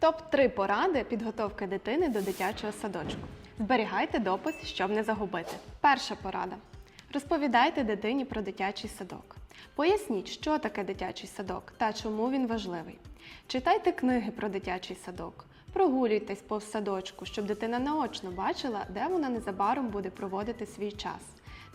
Топ-3 поради підготовки дитини до дитячого садочку. Зберігайте допис, щоб не загубити. Перша порада. Розповідайте дитині про дитячий садок. Поясніть, що таке дитячий садок та чому він важливий. Читайте книги про дитячий садок. Прогулюйтесь повз садочку, щоб дитина наочно бачила, де вона незабаром буде проводити свій час.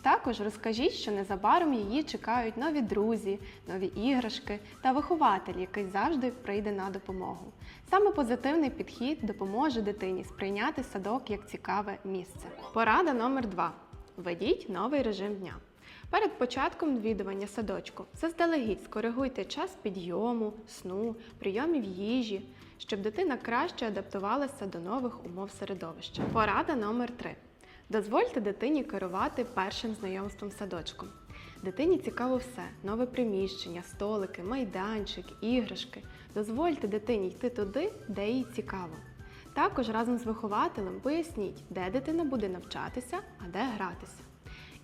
Також розкажіть, що незабаром її чекають нові друзі, нові іграшки та вихователь, який завжди прийде на допомогу. Саме позитивний підхід допоможе дитині сприйняти садок як цікаве місце. Порада номер 2. Введіть новий режим дня. Перед початком відвідування садочку заздалегідь скоригуйте час підйому, сну, прийомів їжі, щоб дитина краще адаптувалася до нових умов середовища. Порада номер 3. Дозвольте дитині керувати першим знайомством садочком. Дитині цікаво все: нове приміщення, столики, майданчик, іграшки. Дозвольте дитині йти туди, де їй цікаво. Також разом з вихователем поясніть, де дитина буде навчатися, а де гратися.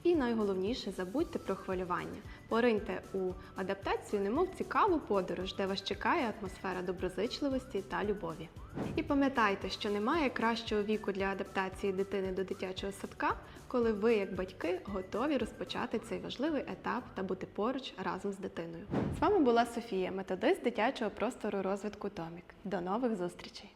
І найголовніше забудьте про хвилювання. Пориньте у адаптацію, немов цікаву подорож, де вас чекає атмосфера доброзичливості та любові. І пам'ятайте, що немає кращого віку для адаптації дитини до дитячого садка, коли ви, як батьки, готові розпочати цей важливий етап та бути поруч разом з дитиною. З вами була Софія, методист дитячого простору розвитку Томік. До нових зустрічей!